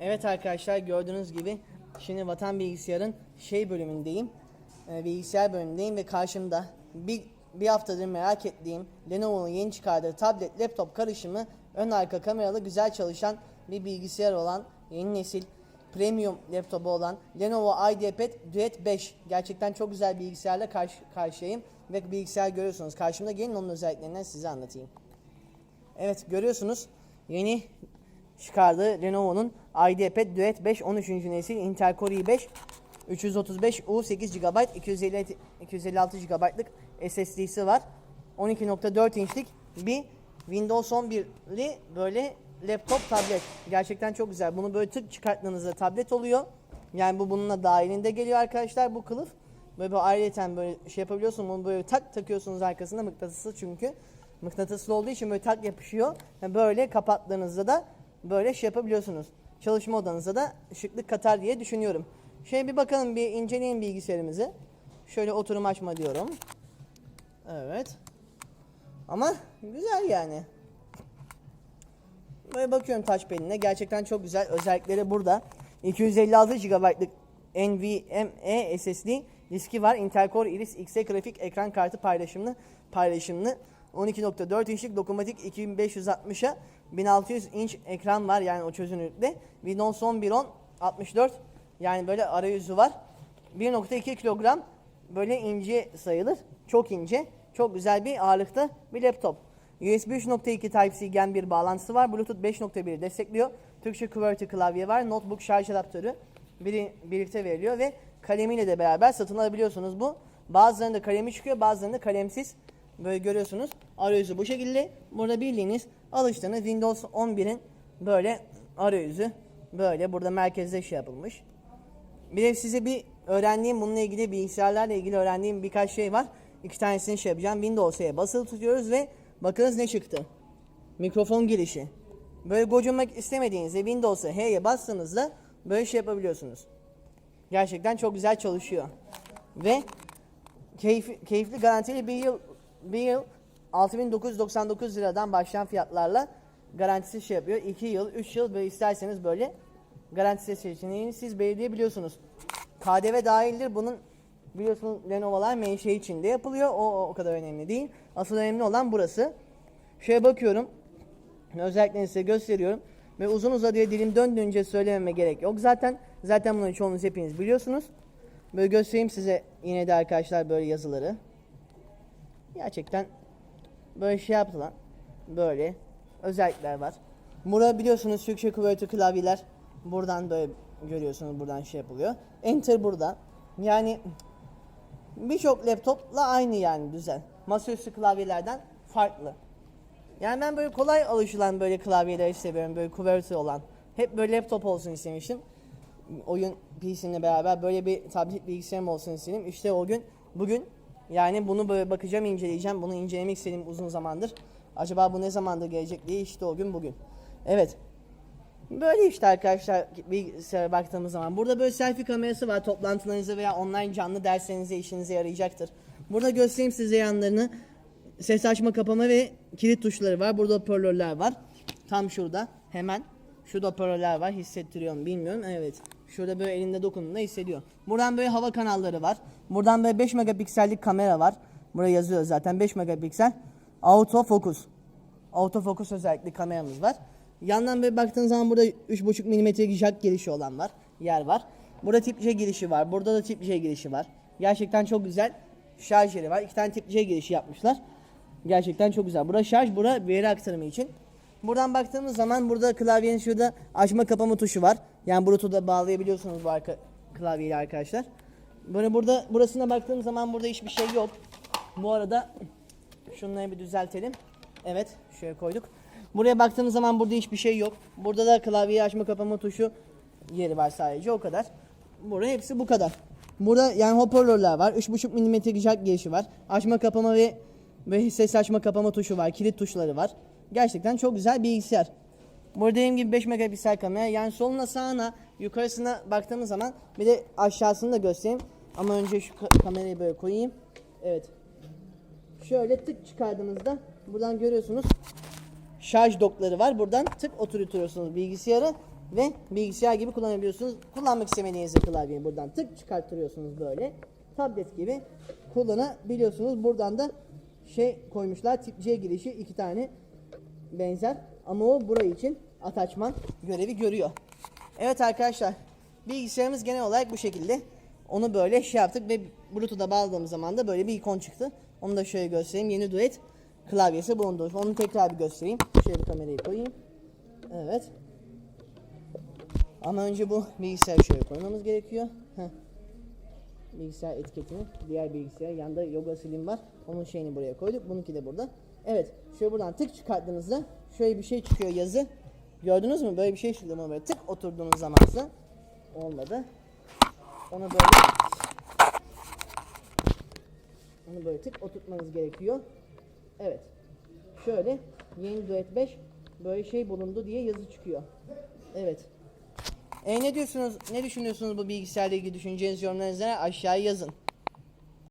Evet arkadaşlar gördüğünüz gibi şimdi Vatan Bilgisayar'ın şey bölümündeyim. Ee, bilgisayar bölümündeyim ve karşımda bir, bir haftadır merak ettiğim Lenovo'nun yeni çıkardığı tablet laptop karışımı ön arka kameralı güzel çalışan bir bilgisayar olan yeni nesil premium laptopu olan Lenovo IdeaPad Duet 5. Gerçekten çok güzel bilgisayarla karşı karşıyayım ve bilgisayar görüyorsunuz. Karşımda gelin onun özelliklerinden size anlatayım. Evet görüyorsunuz yeni çıkardığı Lenovo'nun IdeaPad Duet 5 13. nesil Intel Core i5 335 U 8 GB 250 256 GB'lık SSD'si var. 12.4 inçlik bir Windows 11'li böyle laptop tablet. Gerçekten çok güzel. Bunu böyle tık çıkarttığınızda tablet oluyor. Yani bu bununla dahilinde geliyor arkadaşlar bu kılıf. Böyle bir ayrıyeten böyle şey yapabiliyorsun. Bunu böyle tak takıyorsunuz arkasında mıknatısı çünkü. Mıknatıslı olduğu için böyle tak yapışıyor. Ve böyle kapattığınızda da böyle şey yapabiliyorsunuz. Çalışma odanıza da ışıklık katar diye düşünüyorum. Şöyle bir bakalım bir inceleyin bilgisayarımızı. Şöyle oturum açma diyorum. Evet. Ama güzel yani. Böyle bakıyorum touchpad'ine. Gerçekten çok güzel. Özellikleri burada. 256 GB'lık NVMe SSD diski var. Intel Core Iris Xe grafik ekran kartı paylaşımlı paylaşımlı. 12.4 inçlik dokunmatik 2560'a 1600 inç ekran var yani o çözünürlükte. Windows 11 10 64 yani böyle arayüzü var. 1.2 kilogram böyle ince sayılır. Çok ince. Çok güzel bir ağırlıkta bir laptop. USB 3.2 Type-C gen bir bağlantısı var. Bluetooth 5.1 destekliyor. Türkçe QWERTY klavye var. Notebook şarj adaptörü biri, birlikte veriliyor ve kalemiyle de beraber satın alabiliyorsunuz bu. Bazılarında kalemi çıkıyor, bazılarında kalemsiz. Böyle görüyorsunuz. Arayüzü bu şekilde. Burada bildiğiniz alıştığınız Windows 11'in böyle arayüzü böyle burada merkezde şey yapılmış. Bir de size bir öğrendiğim bununla ilgili bilgisayarlarla ilgili öğrendiğim birkaç şey var. İki tanesini şey yapacağım. Windows'a basılı tutuyoruz ve bakınız ne çıktı. Mikrofon girişi. Böyle gocunmak istemediğinizde Windows'a H'ye bastığınızda böyle şey yapabiliyorsunuz. Gerçekten çok güzel çalışıyor. Ve keyif, keyifli garantili bir yıl bir yıl 6999 liradan başlayan fiyatlarla garantisi şey yapıyor. 2 yıl, 3 yıl böyle isterseniz böyle garantisi seçeneğini siz belirleyebiliyorsunuz. KDV dahildir. Bunun biliyorsunuz Lenovo'lar menşe içinde yapılıyor. O, o kadar önemli değil. Asıl önemli olan burası. Şöyle bakıyorum. Özellikle size gösteriyorum. Ve uzun uzadıya dilim döndüğünce söylememe gerek yok. Zaten zaten bunu çoğunuz hepiniz biliyorsunuz. Böyle göstereyim size yine de arkadaşlar böyle yazıları. Gerçekten böyle şey yaptılar. Böyle özellikler var. Burada biliyorsunuz Türkçe kuvvetli klavyeler buradan böyle görüyorsunuz buradan şey yapılıyor. Enter burada. Yani birçok laptopla aynı yani düzen. Masaüstü klavyelerden farklı. Yani ben böyle kolay alışılan böyle klavyeleri seviyorum. Böyle kuvvetli olan. Hep böyle laptop olsun istemiştim. Oyun PC'mle beraber böyle bir tablet bilgisayarım olsun istedim. İşte o gün bugün yani bunu böyle bakacağım, inceleyeceğim. Bunu incelemek istedim uzun zamandır. Acaba bu ne zamanda gelecek diye işte o gün bugün. Evet. Böyle işte arkadaşlar bilgisayara baktığımız zaman. Burada böyle selfie kamerası var. Toplantılarınızı veya online canlı derslerinize işinize yarayacaktır. Burada göstereyim size yanlarını. Ses açma kapama ve kilit tuşları var. Burada hoparlörler var. Tam şurada. Hemen. Şurada hoparlörler var. Hissettiriyor mu bilmiyorum. Evet. Şurada böyle elinde dokunduğunda hissediyor. Buradan böyle hava kanalları var. Buradan böyle 5 megapiksellik kamera var. Buraya yazıyor zaten 5 megapiksel. Auto focus. Auto focus özellikli kameramız var. Yandan böyle baktığınız zaman burada 3.5 mm'lik jack girişi olan var. Yer var. Burada tip C girişi var. Burada da tip C girişi var. Gerçekten çok güzel. Şarj yeri var. İki tane tip C girişi yapmışlar. Gerçekten çok güzel. Burada şarj, burada veri aktarımı için. Buradan baktığımız zaman burada klavyenin şurada açma kapama tuşu var. Yani Bluetooth'a bağlayabiliyorsunuz bu arka klavyeyi arkadaşlar. Böyle burada burasına baktığım zaman burada hiçbir şey yok. Bu arada şunları bir düzeltelim. Evet, şöyle koyduk. Buraya baktığımız zaman burada hiçbir şey yok. Burada da klavyeyi açma kapama tuşu yeri var sadece o kadar. Burada hepsi bu kadar. Burada yani hoparlörler var. 3.5 mm jack girişi var. Açma kapama ve ve ses açma kapama tuşu var. Kilit tuşları var. Gerçekten çok güzel bilgisayar. Burada dediğim gibi 5 megapiksel kamera. Yani soluna sağına yukarısına baktığımız zaman bir de aşağısını da göstereyim. Ama önce şu ka- kamerayı böyle koyayım. Evet. Şöyle tık çıkardığınızda buradan görüyorsunuz şarj dokları var. Buradan tık oturtuyorsunuz bilgisayarı ve bilgisayar gibi kullanabiliyorsunuz. Kullanmak istemediğinizde klavyeyi buradan tık çıkarttırıyorsunuz böyle. Tablet gibi kullanabiliyorsunuz. Buradan da şey koymuşlar tip C girişi iki tane benzer ama o burayı için ataçman görevi görüyor. Evet arkadaşlar bilgisayarımız genel olarak bu şekilde. Onu böyle şey yaptık ve Bluetooth'a bağladığımız zaman da böyle bir ikon çıktı. Onu da şöyle göstereyim. Yeni duet klavyesi bulundu. Onu tekrar bir göstereyim. Şöyle bir kamerayı koyayım. Evet. Ama önce bu bilgisayarı şöyle koymamız gerekiyor. Heh. Bilgisayar etiketini, diğer bilgisayar yanında Yoga Slim var. Onun şeyini buraya koyduk. Bununki de burada. Evet. Şöyle buradan tık çıkarttığınızda şöyle bir şey çıkıyor yazı. Gördünüz mü? Böyle bir şey çıktı ama böyle tık oturduğunuz zaman ise olmadı. Onu böyle onu böyle tık oturtmanız gerekiyor. Evet. Şöyle yeni duet 5 böyle şey bulundu diye yazı çıkıyor. Evet. E ne diyorsunuz? Ne düşünüyorsunuz bu bilgisayarla ilgili düşünceniz yorumlarınızı aşağıya yazın.